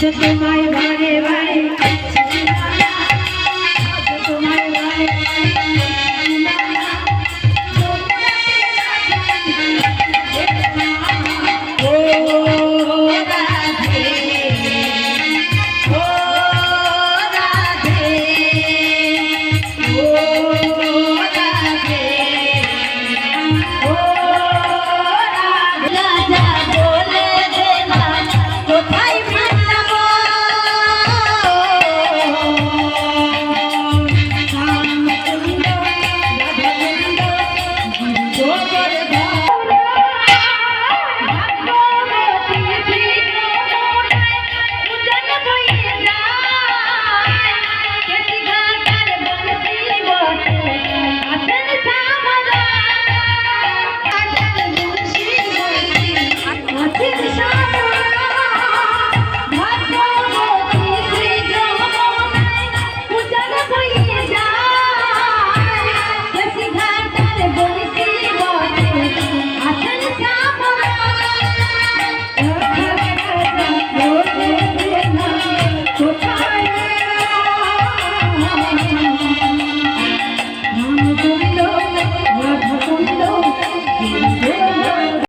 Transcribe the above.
तुम्हारे भाई तुम्हारे Yeah.